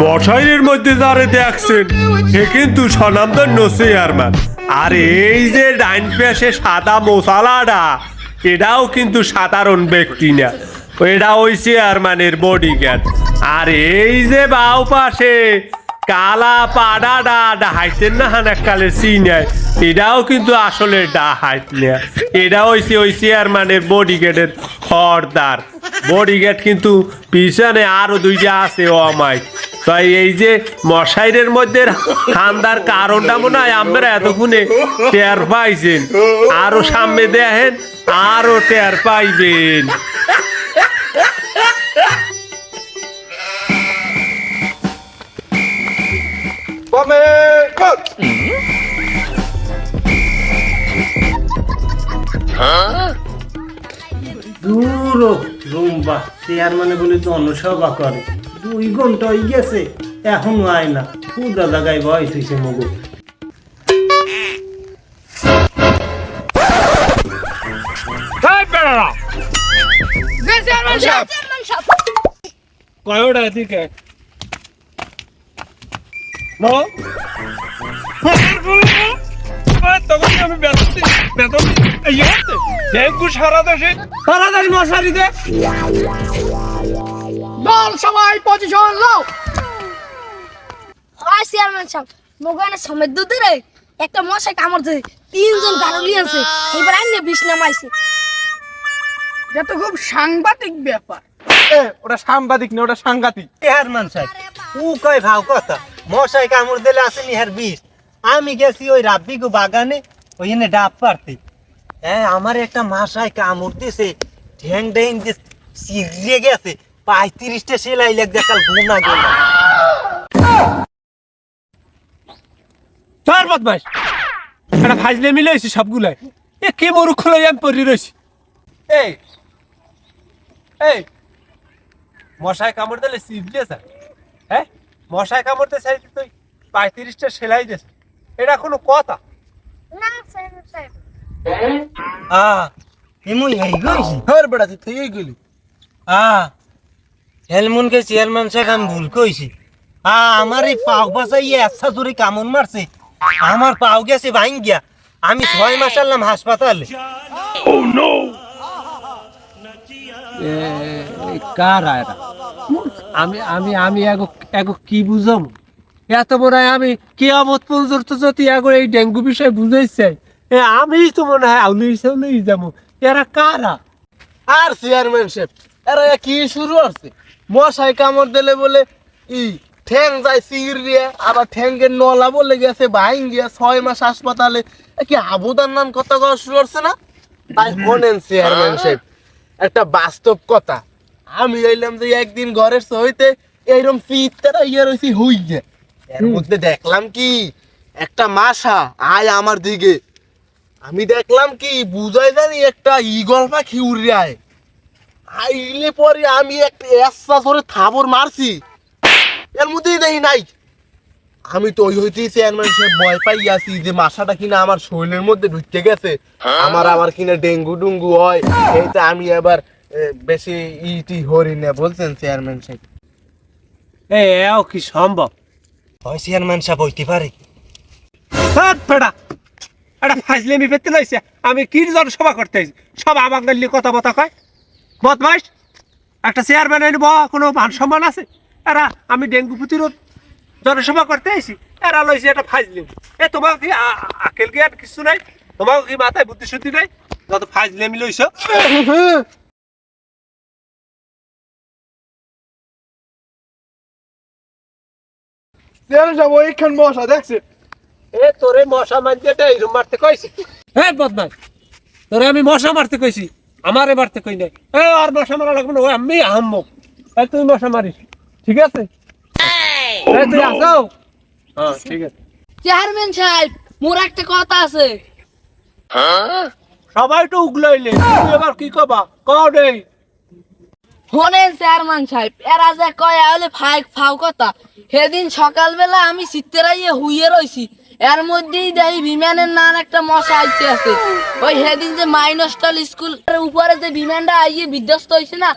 মশাইয়ের মধ্যে যারে দেখছেন, সে কিন্তু সনামদন চেয়ারম্যান আর এই যে ডাইন পেশে সাদা মশালাটা, এটাও কিন্তু সাধারণ ব্যক্তি না। এটা ওই চেয়ারম্যানের বডিগার্ড আর এই যে বাউ পাশে কালা পাডাডা ডাহাইতেন না হানাকালে সিনায় এটাও কিন্তু আসলে ডাহাইত না। এটা হইছে ওই চেয়ারম্যানের বডিগার্ডের হরদার। বডিগার্ড কিন্তু পিছনে আরও দুইটা আছে ও আমায়। তাই এই যে মশাইরের মধ্যে খান্দার কারণটা মনে হয় আমরা এতক্ষণে টের পাইছেন। আরও সামনে দেখেন আরও টের পাইবেন। দূর রুম্বা চেয়ারম্যানে বলে তো অনুসভা করে। দুই ঘণ্টা হয়ে গেছে এখনও আয় না। পুরা জায়গায় ভয় থইছে মগু। কয়টা দিকে তখন আমি বেতন বেতন ডেঙ্গু সারা দেশে। সারা দেশ মশারি দে দল সবাই পজিশন নাও। হয় চেয়ারম্যান সাহেব মোগানে সমেত দুধে রে একটা মশাই কামড় ধরে তিনজন গারলি আছে এবার বিষ নামাইছে। এটা তো খুব সাংঘাতিক ব্যাপার। ওটা সাংবাদিক না ওটা সাংঘাতিক। চেয়ারম্যান সাহেব ও কয় ভাও কথা মশাই কামড় দিলে আসেনি হার বিষ। আমি গেছি ওই রাব্বিগো বাগানে ওইখানে ডাব পারতে হ্যাঁ আমার একটা মাসায় কামড় দিছে ঠ্যাং ড্যাং যে সিরিয়ে গেছে পঁয়ত্রিশটা সেলাই লাগছে কাল গুনা গেল চার বদমাস একটা ভাজলে মিলে হয়েছে সবগুলাই। এ কে লই আমি পড়ি রয়েছি এই এই মশায় কামড় দিলে স্যার হ্যাঁ মশায় কামড় দিতে চাই তুই পঁয়ত্রিশটা সেলাই দিয়েছে এটা কোনো কথা? না সাহেব আ এমন এই গইছি হর বেড়া তুই থেকে গেলি। আ হেলমুনকে চেয়ারম্যান সাহেব আমি ভুল কইছি। আ আমার এই পাও বাসাই এসা জোরে কামড় মারছে। আমার পাও গেছে ভাঙ গিয়া আমি ছয় মাস আনলাম হাসপাতালে। কারা আমি আমি আমি এগো এগো কি বুঝাম এত বড় আমি কেয়ামত পর্যন্ত যদি এগো এই ডেঙ্গু বিষয়ে বুঝাইছে আমি তো মনে হয় আউলি সাউলি যাব। এরা কারা? আর চেয়ারম্যান সাহেব এরা কি শুরু আছে মশাই কামড় দিলে বলে ই ঠ্যাং যায় দিয়ে আবার ঠ্যাঙ্গের নলা বলে গেছে বাইন গিয়া ছয় মাস হাসপাতালে। কি আবুদার নাম কথা কওয়া শুরু করছে না? তাই শোনেন চেয়ারম্যান সাহেব একটা বাস্তব কথা। আমি এলাম যে একদিন ঘরের সহিতে এইরকম চিত্তারা ইয়ে রয়েছি হুই এর মধ্যে দেখলাম কি একটা মাসা আয় আমার দিকে আমি দেখলাম কি বুঝাই জানি একটা ইগল পাখি উড়ে আয়। আইলে পরে আমি একটা এসা ধরে থাবর মারছি। এর মধ্যেই দেখি নাই। আমি তো ওই হইতেই চেয়ারম্যান সাহেব ভয় পাই আছি যে মাসাটা কিনা আমার শরীরের মধ্যে ঢুকতে গেছে। আমার আবার কিনা ডেঙ্গু ডুঙ্গু হয়। এইটা আমি আবার বেশি ইটি হরি না বলছেন চেয়ারম্যান সাহেব। এ এও কি সম্ভব? হয় চেয়ারম্যান সাহেব হইতে পারে। হাত ফেড়া একটা ফাজলে আমি পেতে লাইছে আমি কি জন সভা করতে সব গালি কথা বথা কয়। বদমাইশ, একটা চেয়ারম্যান এনে কোনো মান সম্মান আছে? এরা, আমি ডেঙ্গু প্রতিরোধ জনসভা করতে আইছি, এরা লইছে একটা ফাজলে এ তোমার কি আকেল আর কিছু নাই? তোমার কি মাথায় বুদ্ধি শুদ্ধি নাই? যত ফাজলে আমি লইছ সাহেব ওইখান বসা দেখছে এ তোরে মশা মারতে এইরকম মারতে কইছি? হ্যাঁ বদমাইশ তোরে আমি মশা মারতে কইছি আমারে মারতে কই নাই। এ আর মশা মারা লাগবে না আমি আহম্মক। এ তুই মশা মারিস ঠিক আছে? এ তুই আসো হ্যাঁ ঠিক আছে। চেয়ারম্যান সাহেব মোর একটা কথা আছে। সবাই তো উগলাইলে তুই এবার কি কবা? কও নেই শোনেন চেয়ারম্যান সাহেব এরা যে কয় হলে ফাইক ফাও কথা। সেদিন সকালবেলা আমি চিত্তেরাইয়ে হুইয়ে রইছি। এর মধ্যেই দেখি বিমানের নান একটা মশা আইতে আছে। ওই সেদিন যে মাইনস্টল স্কুল উপরে যে বিমানটা আইয়ে বিধ্বস্ত হয়েছে না